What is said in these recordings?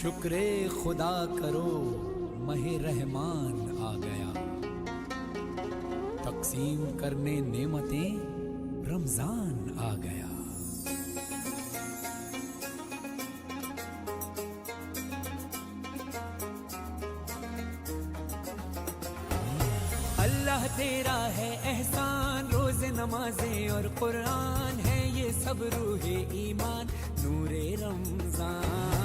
शुक्र खुदा करो, महे रहमान आ गया। तकसीम करने नेमतें रमज़ान आ गया। अल्लाह तेरा है एहसान, रोज नमाजें और कुरान है ये सब रूहे ईमान, नूरे रमज़ान।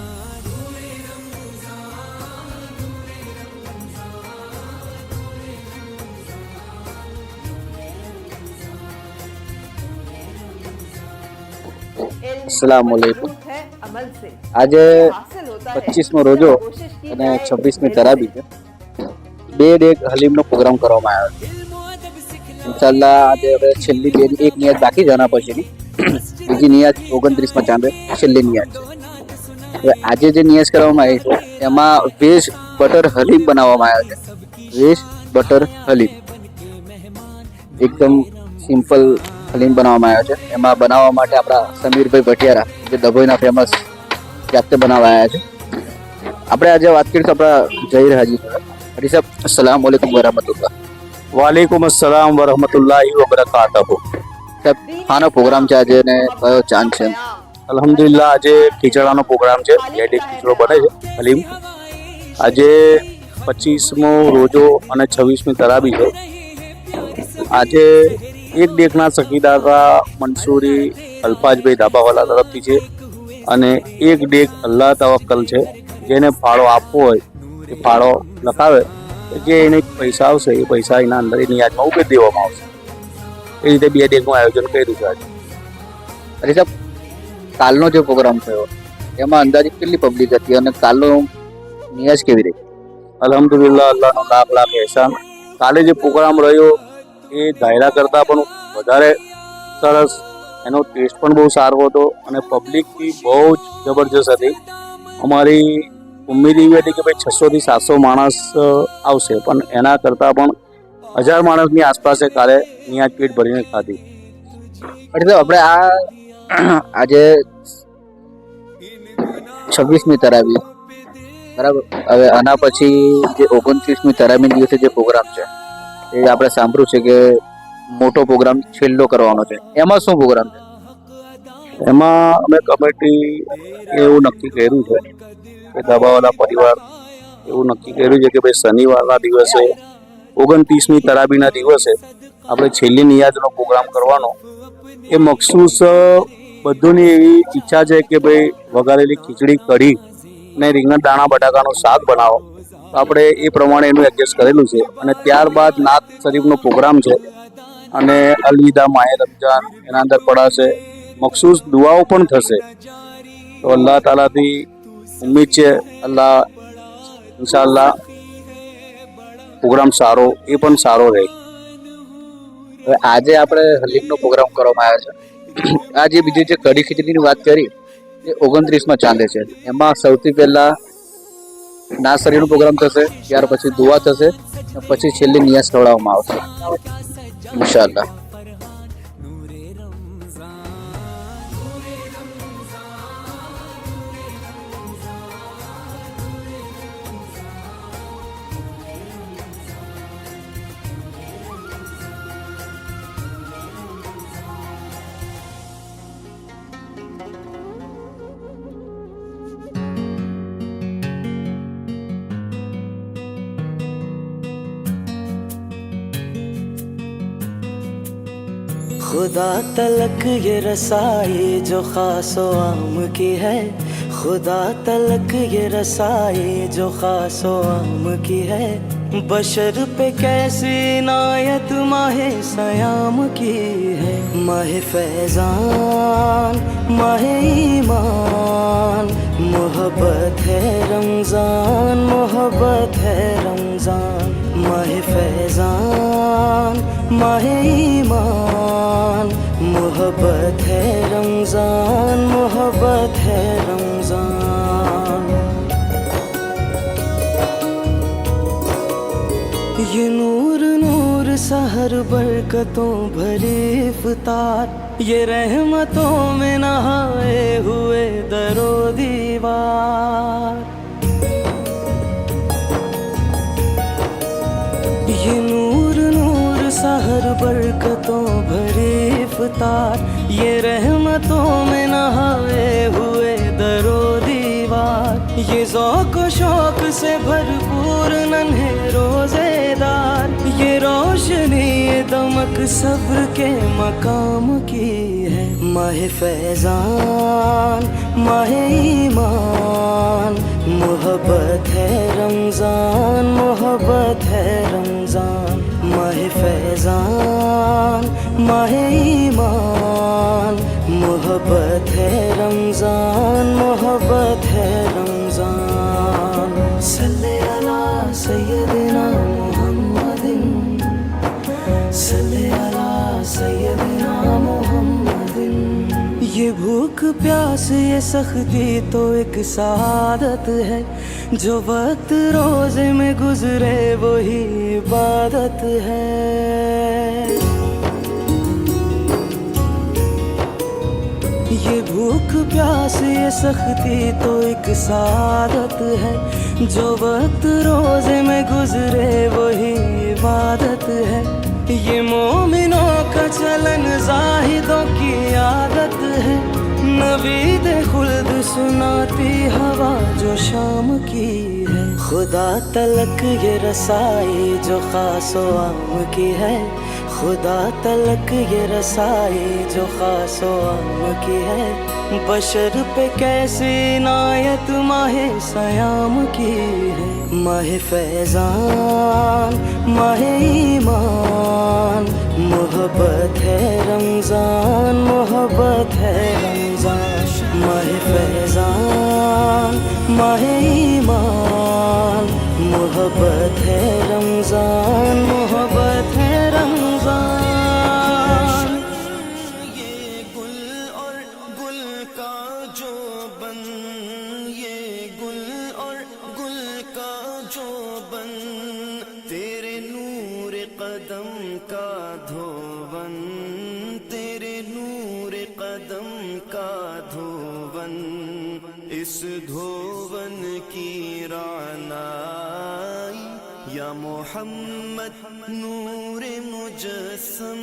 અસલામુઅલૈકુમ આજે પચીસમો રોજો અને છવ્વીસમી તરાબી છે. બે ડેગ હલીમનો પ્રોગ્રામ કરવામાં આવ્યો છે. ઇન્શાલ્લાહ આજે હવે છેલ્લી બે એક નિયાજ બાકી જના પછીની. બીજી નિયાજ ઓગણત્રીસમાં ચાંદે છેલ્લી નિયાજ છે. હવે આજે જે નિયાજ કરવામાં આવી છે, એમાં વેજ બટર હલીમ બનાવવામાં આવ્યો છે. Veg butter haleem. એકદમ સિમ્પલ હલીમ બનાવવામાં આવ્યો છે. એમાં બનાવવા માટે આપણા સમીરભાઈ ભટિયારા જે ડભોઈના ફેમસ જાતે બનાવવા આવ્યા છે. આપણે આજે વાત કરીશું આપણા જહીર હાજી હાજી સાહેબ અસલામ વાલેકુમ વરહમતુલ્લાહ. વાલેકુમ અસલામ વરહમતુલ્લાહ વબરકાતહુ. સાહેબ આનો પ્રોગ્રામ છે આજે ને કયો ચાંદ છે અલહમદુલિલ્લાહ આજે ખીચડાનો પ્રોગ્રામ છે. લેડી ખીચડો બને છે હલીમ. આજે પચીસમો રોજો અને છવ્વીસમી તરાબી છે. આજે એક ડેકના સખીદારા મંસૂરી અલ્ફાજભાઈ ધાબાવાલા તરફથી છે અને એક ડેક અલ્લાહ તવક્કલ છે જેને ફાળો આપવો હોય એ ફાળો લખાવે જે એને પૈસા આવશે એ પૈસા એના અંદર એની યાદમાં ઊભી દેવામાં આવશે. એ રીતે બે ડેકનું આયોજન કર્યું છે આજે. અરે સાહેબ કાલનો જે પ્રોગ્રામ થયો એમાં અંદાજે કેટલી પબ્લિક હતી અને કાલનો નિયાજ કેવી રહી? અલહમદુલિલ્લાહ અલ્લાહનો લાખ લાખ એહસાન કાલે જે પ્રોગ્રામ રહ્યો એ ધાયરા કરતાં પણ વધારે સરસ. એનો ટેસ્ટ પણ બહુ સારો હતો અને પબ્લિક બી બહુ જ જબરજસ્ત હતી. અમારી ઉમેદ એવી હતી કે ભાઈ છસોથી સાતસો માણસ આવશે. પણ એના કરતાં પણ હજાર માણસની આસપાસે કાલે નિયાજ પેટ ભરીને ખાધી. એટલે આપણે આ આજે છવ્વીસમી તરાવી. બરાબર? હવે આના પછી જે ઓગણત્રીસમી તરામી દિવસે જે પ્રોગ્રામ છે. એ આપણે સાંભળ્યું છે કે મોટો પ્રોગ્રામ છેલ્લો કરવાનો છે. એમાં શું પ્રોગ્રામ છે? એમાં અમે કમિટી એવું નક્કી કર્યું છે કે દબાવાલા પરિવાર એવું નક્કી કર્યું છે કે ભાઈ શનિવારના દિવસે ઓગણત્રીસમી તરાબીના દિવસે આપણે છેલ્લી નિયાજનો પ્રોગ્રામ કરવાનો. એ મખસૂસ બધોની એવી ઈચ્છા છે કે ભાઈ વઘારેલી ખીચડી, કઢી ને રીંગણ, દાણા, બટાકાનું શાક બનાવો. આપણે એ પ્રમાણે એનું એડજસ્ટ કરેલું છે. અને ત્યારબાદ નાત શરીફનો પ્રોગ્રામ છે. અને અલવિદા માહે રમજાન, એના અંદર પડાશે. મખસૂસ દુઆઓ પણ થશે. તો અલ્લાહ તાલાથી ઉમ્મીદ છે, અલ્લાહ ઇન્શાલ્લાહ પ્રોગ્રામ સારો, એ પણ સારો રહે. હવે આજે આપણે હલીમનો પ્રોગ્રામ કરવામાં આવ્યો છે. આ જે બીજી જે કઢી ખીચડીની વાત કરી, એ ઓગણત્રીસમાં ચાંદે છે. એમાં સૌથી પહેલા નાસરીનો પ્રોગ્રામ થશે ત્યાર પછી દુઆ થશે પછી છેલ્લી નિયાસ ખવડાવવામાં આવશે. ઇન્શાલ્લાહ खुदा तलक ये रसाई जो खासो आम की है। खुदा तलक ये रसाई जो खासो आम की है। बशर पे कैसी नायत माहे सयाम की है। माहे फैजान, माहे ईमान। मोहब्बत है रमज़ान, मोहब्बत है रमज़ान। माहे फैजान, माहे ईमान। मोहब्बत है रमज़ान, मोहब्बत है रमज़ान। ये नूर नूर सहर बरकतों भरे इफ्तार, ये रहमतों में नहाए हुए दरो दीवार। ये नूर नूर सहर बरकतों भरे इफ्तार ये रहमतों में नहाए हुए दरो दीवार ये ज़ौक शौक से भरपूर नन्हे रोजेदार ये रोशनी ये दमक सब्र के मकाम की है माह फैजान माह ईमान मोहब्बत है रमज़ान मोहब्बत है रमज़ान माह फैजान माह ईमान मोहब्बत है रमज़ान मोहब्बत है रमज़ान भूख प्यास, ये सख्ती तो एक सादत है। जो वक्त रोज़े में गुजरे, वही इबादत है। ये भूख प्यास, ये सख्ती तो एक सादत है। जो वक्त रोज़े में गुजरे, वही इबादत है। ये मोमिनों का चलन, जाहिदों की नवीद खुल्द सुनाती हवा जो शाम की है। खुदा तलक ये रसाई जो खासो आम की है। खुदा तलक ये रसाई जो खासो आम की है। बशर पे कैसी नायत माहे सयाम की है माह फैजान माह ईमान मोहब्बत है रमज़ान मोहब्बत है रमज़ान माह फैजान माह ईमान मोहब्बत है रमज़ान मोहब्बत है रमज़ान कदम का धोवन इस धोवन की रानाई या मोहम्मद नूर मुजस्सम।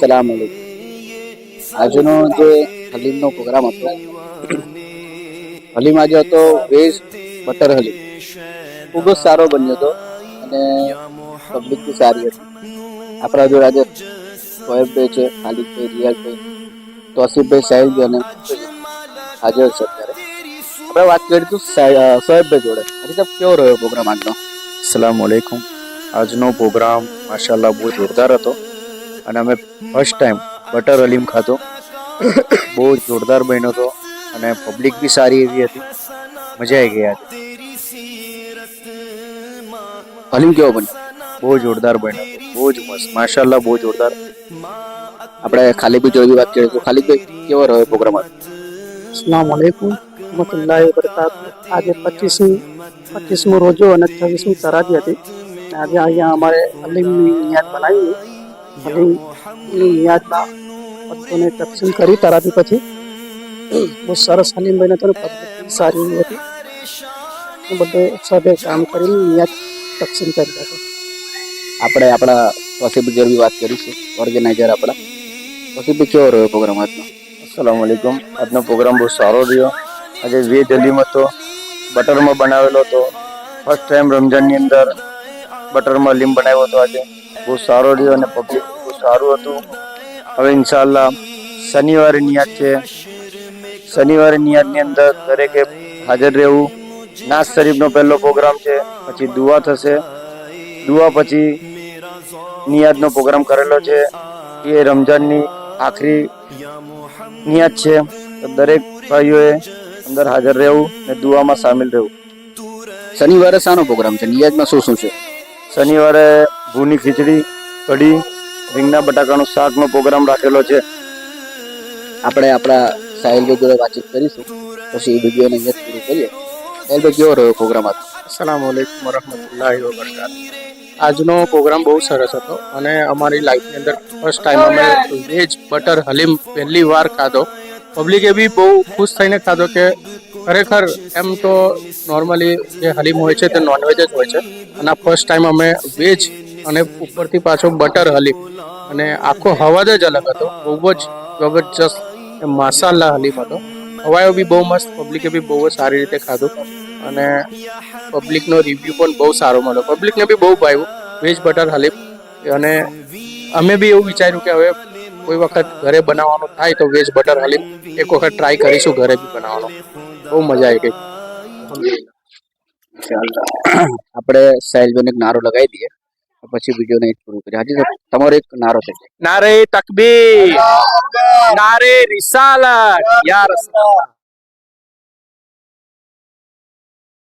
સલામ આજનો જે હલીમનો પ્રોગ્રામ હતો હલીમ આજે હતો, વેજ બટર હલીમ. ખૂબ જ સારો બન્યો હતો અને પબ્લિક બી સારી હતી. આપણા જોડે આજે સોહેબભાઈ છે, ખાલિદભાઈ, રિયાઝભાઈ, તોસીફભાઈ, સાહિલભાઈ અને હાજર છે અત્યારે. આપણે વાત કરીશું તું સોહેબભાઈ જોડે. હજી કેવો રહ્યો પ્રોગ્રામ આજનો? સલામ વાલેકુમ આજનો પ્રોગ્રામ માશાલ્લાહ બહુ જોરદાર હતો. અને અમે ફર્સ્ટ ટાઈમ બટર હલીમ ખાધો. બહુ જોરદાર બન્યો હતો. અને પબ્લિક બી સારી એવી હતી. મજા આવી ગઈ હતી હલીમ કેવો બન્યો? બહુ જોરદાર બન્યો. બહુ જ મસ્ત. માશાલ્લાહ બહુ જોરદાર. આપણે ખાલી જોડે બી વાત કરીશું ખાલીદભાઈ કેવો રહ્યો પ્રોગ્રામ? અસલામ વાલેકુમ રહમતુલ્લાહ વબરકાત આજે પચીસમી પચીસમો રોજો અને છવ્વીસમી તરાજી હતી. આજે અહીંયા અમારે અલીમની યાદ બનાવી અલીમની નિયાદમાં પત્તોને તકસીમ કરી તરાજી પછી બહુ સરસ અલીમભાઈને તો પદ્ધતિ સારી એવી હતી. બધે સાથે કામ કરીને યાદ તકસીમ કરી હતો આપણે આપણા બી વાત કરીશું. ઓર્ગેનાઇઝર આપણા. તોસીફભાઈ કેવો રહ્યો પ્રોગ્રામ આજનો? અસલામ વાલેકુમ આજનો પ્રોગ્રામ બહુ સારો રહ્યો. આજે વેજ અલીમ હતો. બટરમાં બનાવેલો હતો. ફર્સ્ટ ટાઈમ રમઝાનની અંદર બટરમાં લીમ બનાવ્યો હતો આજે. બહુ સારો રહ્યો અને પબ્લિક બહુ સારું હતું. હવે ઇન્શાલ્લાહ શનિવારે નિયાદ છે. શનિવારે નિયાદની અંદર દરેકે હાજર રહેવું. નાસ શરીફનો પહેલો પ્રોગ્રામ છે. પછી દુઆ થશે. દુઆ પછી નિયાદનો પ્રોગ્રામ કરેલો છે. એ રમઝાનની આખરી નિયાદ છે. તો દરેક ભાઈઓએ અંદર હાજર રહેવું અને દુઆમાં સામેલ રહેવું. શનિવારે શાનો પ્રોગ્રામ છે? નિયાજમાં શું શું છે? શનિવારે ભૂની ખીચડી કઢી રીંગણા બટાકાનું શાકનો પ્રોગ્રામ રાખેલો છે. આપણે આપણા સાહેલભાઈ જોડે વાતચીત કરીશું. પછી એ વિડીયોને અંદર પૂરું કરીએ. સાહેલભાઈ કેવો રહ્યો પ્રોગ્રામ હતો અસલામ વાલેકુમ વરહમતુલ્લાહિ વબરકાતુહ. આજનો પ્રોગ્રામ બહુ સરસ હતો અને અમારી લાઈફની અંદર ફર્સ્ટ ટાઈમ અમે વેજ બટર હલીમ પહેલી વાર ખાધો. પબ્લિકે બી બહુ ખુશ થઈને ખાધો કે ખરેખર એમ તો નોર્મલી જે હલીમ હોય છે તે નોનવેજ જ હોય છે. અને આ ફર્સ્ટ ટાઈમ અમે વેજ અને ઉપરથી પાછો બટર હલીમ. અને આખો હવા જ અલગ હતો. બહુ જ જબરજસ્ત માસાલા હલીમ હતો. હવાયો બી બહુ મસ્ત પબ્લિકે બી બહુ જ સારી રીતે ખાધું. અને પબ્લિકનો રિવ્યુ પણ બહુ સારો મળ્યો. પબ્લિકને બી બહુ ભાવ્યું. Veg butter haleem. અને અમે બી એવું વિચાર્યું કે હવે કોઈ વખત ઘરે બનાવવાનું થાય તો વેજ બટર હલીમ એક વખત ટ્રાય કરીશું ઘરે બી બનાવવાનો. બહુ મજા આવી ગઈ. આપણે સાહેલભાઈને એક નારો લગાવી દઈએ. પછી વિડીયોને અહીં પૂરું કરીએ. હાજી તમારો એક નારો છે નારે તકબીર. નારે રિસાલત. યા રસૂલલ્લાહ